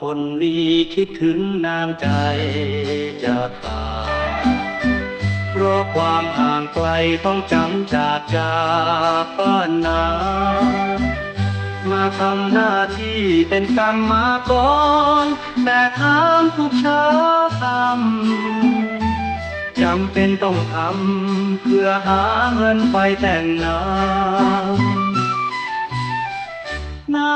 คนนี้คิดถึงนางใจจะตายเพราะความห่างไกลต้องจำจากจากบ้านนามาทำหน้าที่เป็นกรรมากรแต่ทำทุกเช้าทำจำเป็นต้องทำเพื่อหาเงินไปแต่งงาน หน้า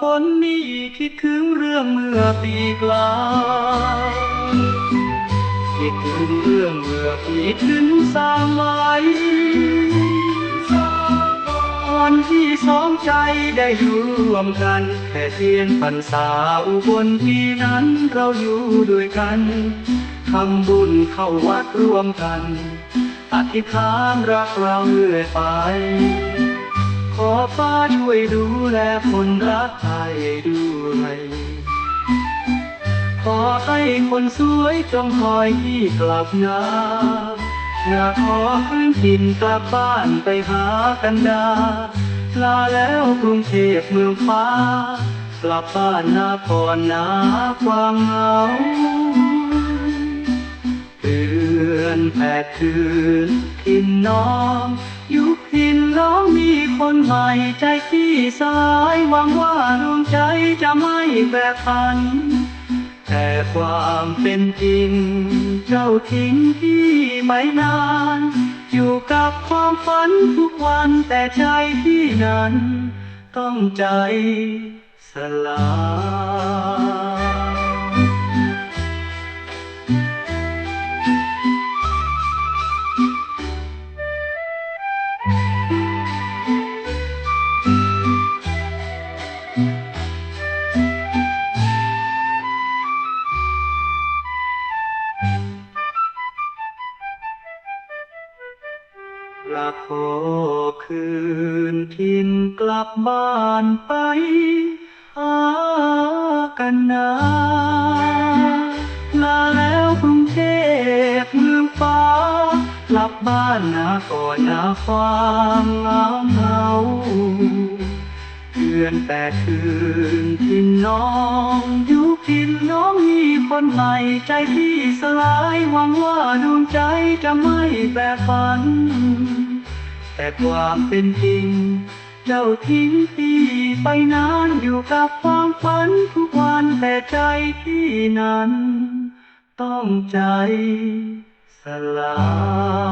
ฝนนี้คิดถึงเรื่องเมื่อปีกลายคิดถึงเรื่องเมื่อปีถึงสามไว้ตอนที่สองใจได้อยู่ร่วมกัน แค่เทียนพรรษาอุบลปีนั้นเราอยู่ด้วยกันทำบุญเข้าวัดร่วมกันอธิษฐานรักเราเรื่อยไป ฟ้าช่วยดูแลคนรักไทยด้วยขอให้คนสวยจงคอยที่กลับนาอยากขอพื้นถิ่นกลับบ้านไปหากันดา ลาแล้วกรุงเทพเมืองฟ้า กลับบ้านนาพรนาความเหงาเดือนแปดคืนทินน้อง ยุคทินน้องมีคนใหม่ใจพี่สายหวังว่าดวงใจจะไม่แปรผัน แต่ความเป็นจริง เจ้าทิ้งพี่ไม่นาน อยู่กับความฝันทุกวันแต่ใจพี่นั้น ต้องใจสลาย กลับขอคืนทินกลับบ้านไปหากันนาลาแล้วกรุงเทพเมืองฟ้ากลับบ้านนาก่อนนาความเหงาเหงาเดือนแปดคืนที่น้องอยู่ กินน้องมีคนใหม่ใจพี่สลายหวังว่าดวงใจจะไม่แปรฝัน แต่ความเป็นจริง เจ้าทิ้งพี่ไปนานอยู่กับความฝันทุกวันแต่ใจพี่นั้น ต้องใจสลาย